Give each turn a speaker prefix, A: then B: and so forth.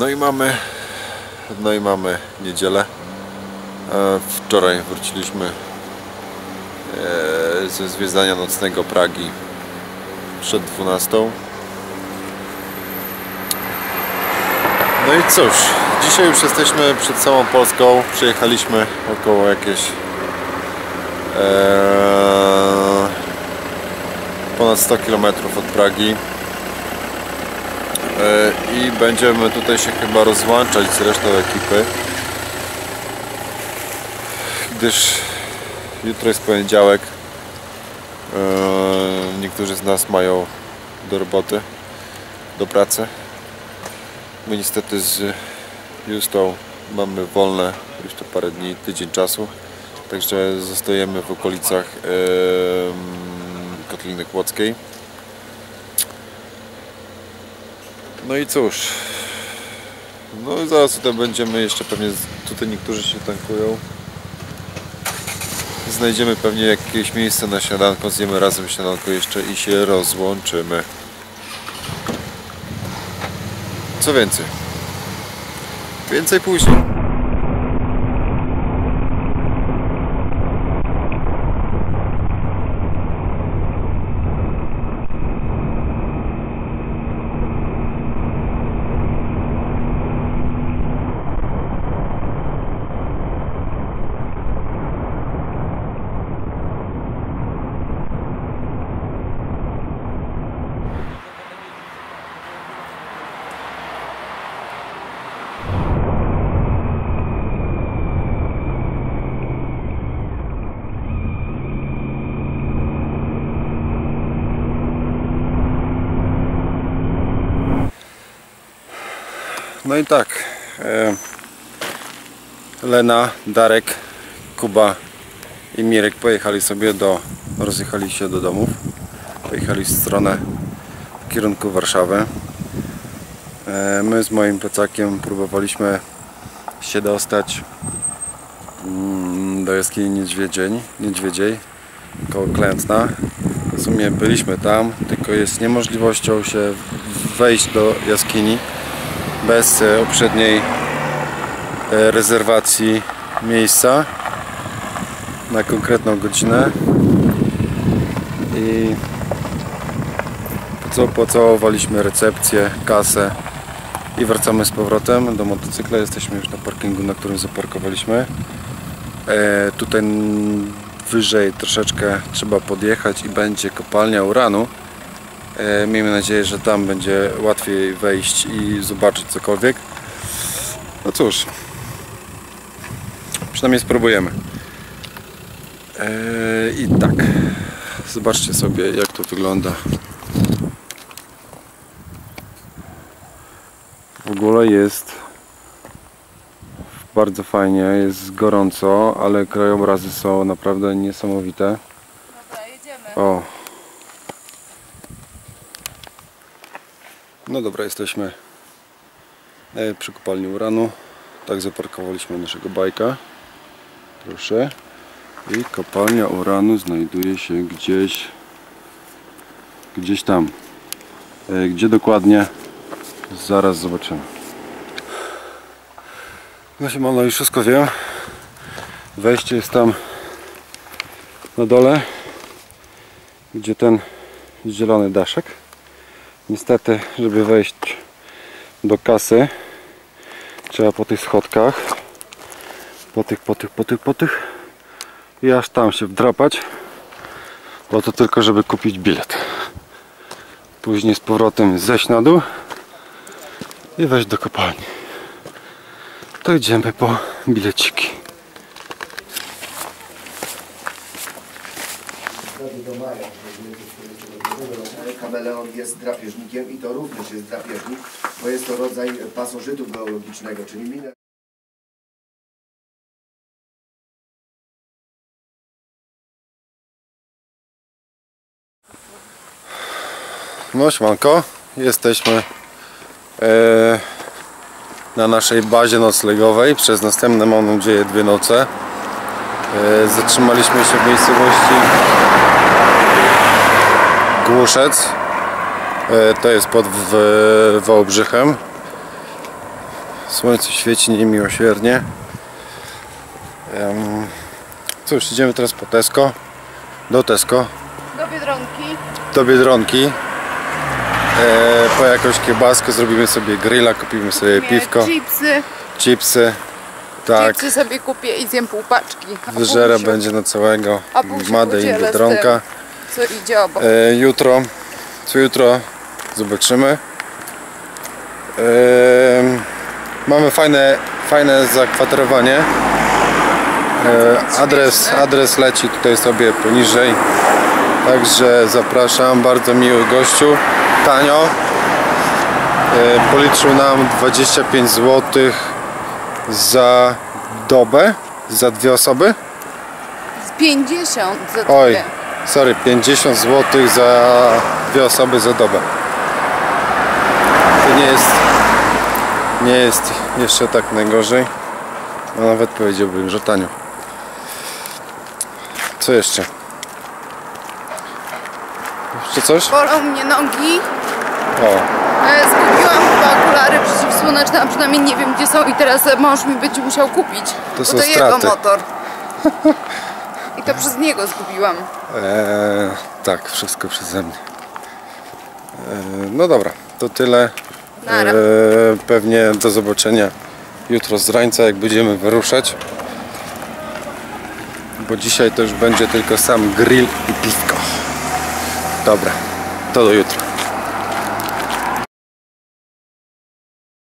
A: No i mamy no i mamy niedzielę. E, Wczoraj wróciliśmy e, ze zwiedzania nocnego Pragi przed 12. No i cóż, dzisiaj już jesteśmy przed całą Polską. Przyjechaliśmy około jakieś e, ponad 100 km od Pragi. E, i będziemy tutaj się chyba rozłączać z resztą ekipy gdyż jutro jest poniedziałek. E, niektórzy z nas mają do roboty do pracy. My niestety z Justą mamy wolne już to parę dni, tydzień czasu także zostajemy w okolicach Kotliny Kłodzkiej No i cóż. No i zaraz tutaj będziemy jeszcze pewnie tutaj niektórzy się tankują. Znajdziemy pewnie jakieś miejsce na śniadanko, zjemy razem śniadanko jeszcze i się rozłączymy. Co więcej? Więcej później. No i tak. E, Lena, Darek, Kuba i Mirek pojechali sobie do. rozjechali się do domów. Pojechali w stronę w kierunku Warszawy. E, My z moim plecakiem próbowaliśmy się dostać mm, do jaskini Niedźwiedzień, Niedźwiedziej koło Klęcna. W sumie byliśmy tam, tylko jest niemożliwością się wejść do jaskini bez e, uprzedniej e, rezerwacji miejsca na konkretną godzinę i co pocałowaliśmy recepcję, kasę i wracamy z powrotem do motocykla. Jesteśmy już na parkingu, na którym zaparkowaliśmy. E, tutaj wyżej troszeczkę trzeba podjechać i będzie kopalnia uranu. E, miejmy nadzieję, że tam będzie łatwiej wejść i zobaczyć cokolwiek. No cóż, przynajmniej spróbujemy. E, I tak, zobaczcie sobie jak to wygląda. W ogóle jest bardzo fajnie, jest gorąco, ale krajobrazy są naprawdę niesamowite.
B: Dobra, jedziemy.
A: O. No dobra, jesteśmy e, przy kopalni uranu. Tak zaparkowaliśmy naszego bajka. Proszę. I kopalnia uranu znajduje się gdzieś gdzieś tam. E, Gdzie dokładnie? Zaraz zobaczymy. No siemano, już wszystko wiem. Wejście jest tam na dole gdzie ten zielony daszek. Niestety, żeby wejść do kasy trzeba po tych schodkach po tych, po tych, po tych, po tych i aż tam się wdrapać bo to tylko żeby kupić bilet. Później z powrotem zejść na dół i wejść do kopalni. To idziemy po bileciki
C: jest drapieżnikiem i to również jest drapieżnik, bo jest to rodzaj pasożytu geologicznego, czyli miner.
A: No siemanko, jesteśmy e, na naszej bazie noclegowej przez następne mam nadzieję dwie noce. E, zatrzymaliśmy się w miejscowości Głuszec. E, to jest pod Wałbrzychem. Słońce świeci niemiłosiernie. Em, Cóż, idziemy teraz po Tesco. Do Tesco.
B: Do Biedronki.
A: Do Biedronki. E, po jakąś kiełbaskę zrobimy sobie grilla, kupimy sobie piwko,
B: Chipsy.
A: chipsy. Tak,
B: Chipsy sobie kupię i zjem pół paczki.
A: Wyżera będzie na całego. Made in Biedronka.
B: Co idzie obok.
A: E, jutro, co jutro zobaczymy. E, mamy fajne, fajne zakwaterowanie. E, adres, adres leci tutaj sobie poniżej. Także zapraszam, bardzo miły gościu, tanio. E, policzył nam 25 zł za dobę, za dwie osoby.
B: Z 50 za
A: Oj, sorry, 50 zł za dwie osoby za dobę. Nie jest, nie jest jeszcze tak najgorzej. A nawet powiedziałbym, że tanio. Co jeszcze? Jeszcze coś?
B: Bolą mnie nogi.
A: O,
B: E, Zgubiłam chyba okulary przeciwsłoneczne, a przynajmniej nie wiem gdzie są i teraz e, mąż mi będzie musiał kupić.
A: To
B: bo
A: są
B: to jego
A: straty.
B: motor. I to przez niego zgubiłam.
A: Eee, tak, wszystko przeze mnie. Eee, no dobra, to tyle.
B: Nara.
A: Eee, pewnie do zobaczenia jutro z rańca, jak będziemy wyruszać. Bo dzisiaj już będzie tylko sam grill i piwko. Dobra, to do jutra.